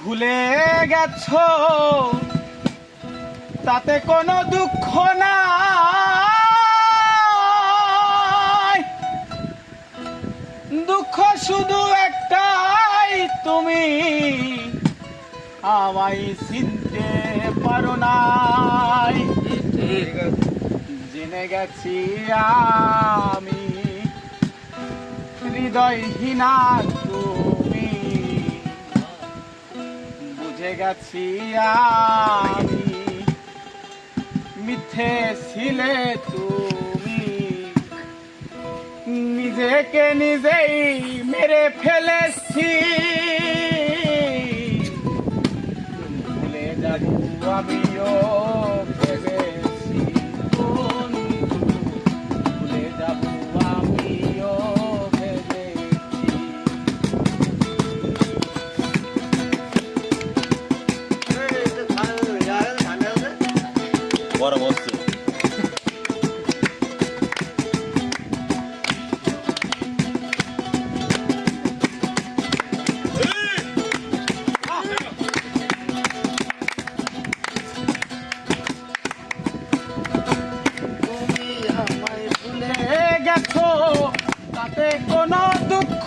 ভুলে গেছ? তাতে কোনো দুঃখ না দুঃখ শুধু একটাই তুমি আমায় চিনতে পারো নাই। জেনে গেছি আমি হৃদয়হীনা তুমি বুঝে গেছি আমি। মিথ্যে ছিলে তুমি। নিজেকে নিজেই মেরে ফেলেছি। ভুলে যাচ্ছি আমিও। তুমি আমায় তাতে কোনো দুঃখ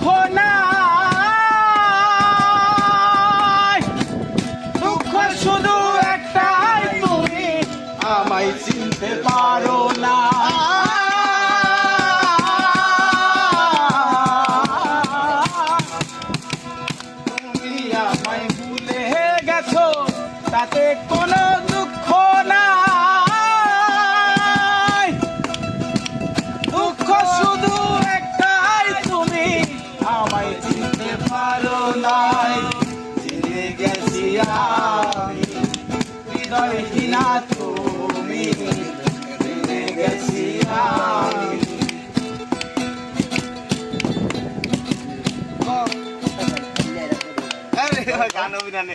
তাতে কোনো দুঃখ নাই। দুঃখ শুধু একটাই, তুমি আমায় চিনতে পারো নাই। চিনে গেছি আমি হৃদয়হীনা তুমি। চিনে গেছি আমি। গান অভিধানে